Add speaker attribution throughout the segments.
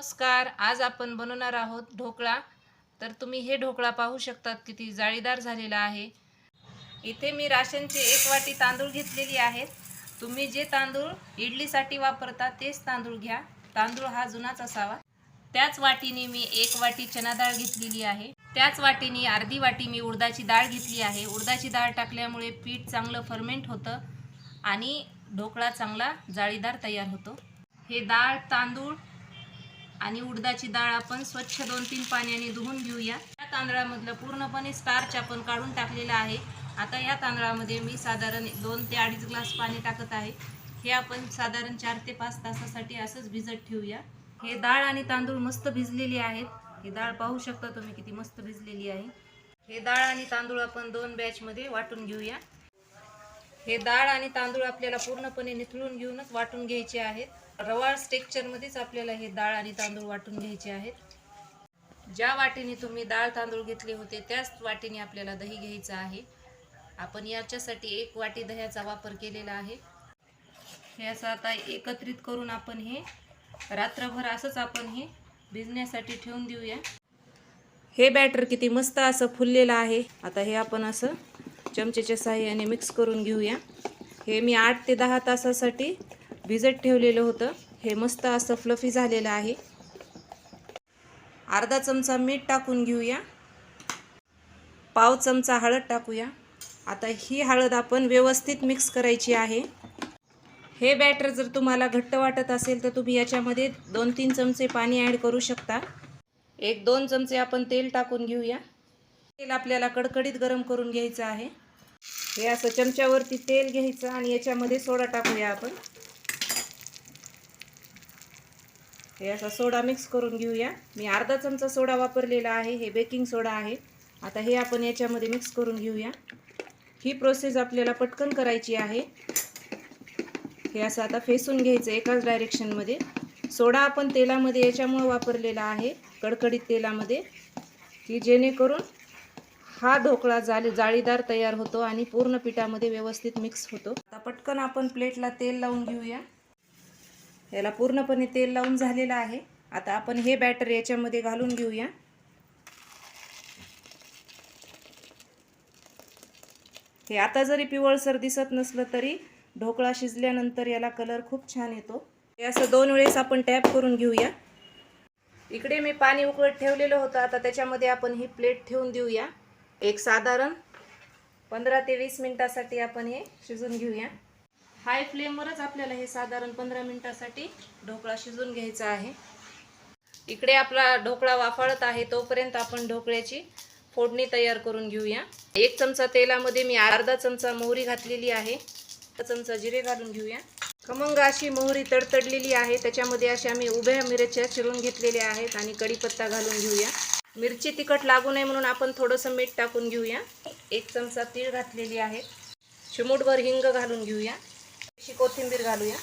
Speaker 1: नमस्कार आज आपण बनवणार आहोत ढोकळा. तर तुम्ही हे ढोकळा पाहू शकतात किती जाळीदार झालेला आहे. इथे मी राशनचे एक वाटी तांदूळ घेतलेली आहेत. तुम्ही जे तांदूळ इडलीसाठी वापरता तेच तांदूळ घ्या. तांदूळ हा जुनाच असावा. त्याच वाटीने मी एक वाटी चना डाळ घेतलेली आहे. त्याच वाटीने अर्धी वाटी मी उडदाची डाळ घेतली आहे. उडदाची डाळ टाकल्यामुळे पीठ चांगलं फर्मेंट होतं आणि ढोकळा चांगला जाळीदार तयार होतो. हे डाळ तांदूळ आणि उडदाची डाळ आपण स्वच्छ दोन तीन पाण्याने धुवून घेऊया. या तांदळामधलं पूर्णपणे स्टार्च आपण काढून टाकलेलं आहे. आता या तांदळामध्ये मी साधारण दोन ते अडीच ग्लास पाणी टाकत आहे. हे आपण साधारण चार ते पाच तासासाठी असंच भिजत ठेवूया. हे डाळ आणि तांदूळ मस्त भिजलेली आहेत. हे डाळ पाहू शकता तुम्ही किती मस्त भिजलेली आहे. हे डाळ आणि तांदूळ आपण दोन बॅचमध्ये वाटून घेऊया. हे डाळ आणि तांदूळ आपल्याला पूर्णपणे निथळून घेऊनच वाटून घ्यायचे आहेत. रवाळ स्टेक्चरमध्येच आपल्याला हे डाळ आणि तांदूळ वाटून घ्यायचे आहेत. ज्या वाटीने तुम्ही डाळ तांदूळ घेतले होते त्याच वाटीने आपल्याला दही घ्यायचं आहे. आपण याच्यासाठी एक वाटी दह्याचा वापर केलेला आहे. हे असं आता एकत्रित करून आपण हे रात्रभर असंच आपण हे भिजण्यासाठी ठेवून देऊया. हे बॅटर किती मस्त असं फुललेलं आहे. आता हे आपण असं चमचेच्या साह्याने मिक्स करून घेऊया. हे मी आठ ते दहा तासासाठी भिजत ठेवलेलं होतं. हे मस्त असं फ्लफी झालेलं आहे. अर्धा चमचा मीठ टाकून घेऊया. पाव चमचा हळद टाकूया. आता ही हळद आपण व्यवस्थित मिक्स करायची आहे. हे बॅटर जर तुम्हाला घट्ट वाटत असेल तर तुम्ही याच्यामध्ये दोन तीन चमचे पाणी ॲड करू शकता. एक दोन चमचे आपण तेल टाकून घेऊया. तेल आपल्याला कडकडीत गरम करून घ्यायचं आहे. हे असं चमच्यावरती तेल घ्यायचं आणि याच्यामध्ये सोडा टाकूया आपण. हे असा सोडा मिक्स करून घेऊया. मी अर्धा चमचा सोडा वापरलेला आहे. हे बेकिंग सोडा आहे. आता हे आपण याच्यामध्ये मिक्स करून घेऊया. ही प्रोसेस आपल्याला पटकन करायची आहे. हे असं आता फेसून घ्यायचं एकाच डायरेक्शनमध्ये सोडा आपण तेलामध्ये याच्यामुळं वापरलेला आहे. कडकडीत तेलामध्ये. की जेणेकरून हा ढोकळा जाळी जाळीदार तयार होतो आणि पूर्ण पिठामध्ये व्यवस्थित मिक्स होतो. आता पटकन आपण प्लेटला तेल लावून घेऊया. याला पूर्णपणे तेल लावून झालेलं आहे. आता आपण हे बॅटर याच्यामध्ये घालून घेऊया. हे आता जरी पिवळसर दिसत नसलं तरी ढोकळा शिजल्यानंतर याला कलर खूप छान येतो. हे असं दोन वेळेस आपण टॅप करून घेऊया. इकडे मी पाणी उकळत ठेवलेलं होतं. आता त्याच्यामध्ये आपण ही प्लेट ठेवून देऊया. एक साधारण पंधरा ते वीस मिनटासाठी आपण हे शिजून घेऊया. हाय फ्लेमवरच आपल्याला हे साधारण पंधरा मिनटासाठी ढोकळा शिजून घ्यायचा आहे. इकडे आपला ढोकळा वाफाळत आहे तोपर्यंत आपण ढोकळ्याची फोडणी तयार करून घेऊया. एक चमचा तेलामध्ये मी अर्धा चमचा मोहरी घातलेली आहे. चमचा जिरे घालून घेऊया. खमंग अशी मोहरी तडतडलेली आहे त्याच्यामध्ये अशा मी उभ्या मिरच्या चिरून घेतलेल्या आहेत आणि कढीपत्ता घालून घेऊया. मिरची तिखट लागू नये म्हणून आपण थोडंसं मीठ टाकून घेऊया. एक चमचा तीळ घातलेली आहे. चिमूटभर हिंग घालून घेऊया. अशी कोथिंबीर घालूया.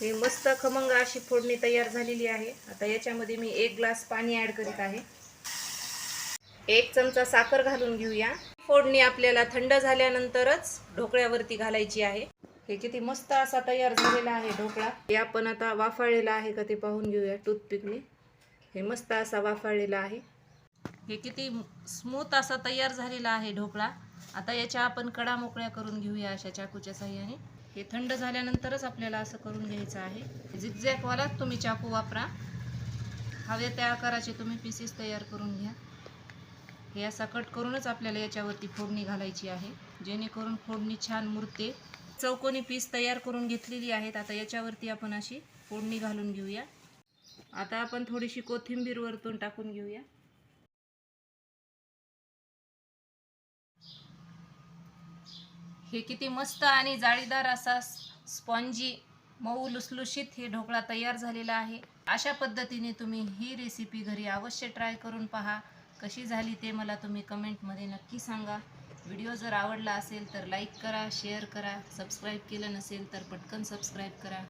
Speaker 1: ही मस्त खमंग अशी फोडणी तयार झालेली आहे. आता याच्यामध्ये मी एक ग्लास पाणी ॲड करीत आहे. एक चमचा साखर घालून घेऊया. फोडणी आपल्याला थंड झाल्यानंतरच ढोकळ्यावरती घालायची आहे. हे किती मस्त असा तयार झालेला आहे ढोकळा. हे आपण आता वाफाळलेला आहे का ते पाहून घेऊया टूथपिकने. हे मस्त असा वाफाळलेला आहे. हे किती स्मूथ असा तयार झालेला आहे ढोकळा. आता याच्या आपण कडा मोकळ्या करून घेऊया अशा चाकूच्या साह्याने. हे थंड झाल्यानंतरच आपल्याला असं करून घ्यायचं आहे. झिगझॅकवाला तुम्ही चाकू वापरा. हव्या त्या आकाराचे तुम्ही पीसेस तयार करून घ्या. हे असा कट करूनच आपल्याला याच्यावरती फोडणी घालायची आहे. जेणेकरून फोडणी छान मुरते. चौकोनी पीस तयार करून घेतलेली आहेत. आता याच्यावरती आपण अशी फोडणी घालून घेऊया. आता आपण थोडीशी कोथिंबीर वरतून टाकून घेऊया. हे किती मस्त आणि जाळीदार असा स्पॉन्जी मऊ लुसलुशीत हे ढोकळा तयार झालेला आहे. अशा पद्धतीने तुम्ही ही रेसिपी घरी अवश्य ट्राय करून पहा. कशी झाली ते मला तुम्ही कमेंटमध्ये नक्की सांगा. व्हिडिओ जर आवडला असेल तर लाईक करा शेअर करा सबस्क्राईब केलं नसेल तर पटकन सबस्क्राईब करा.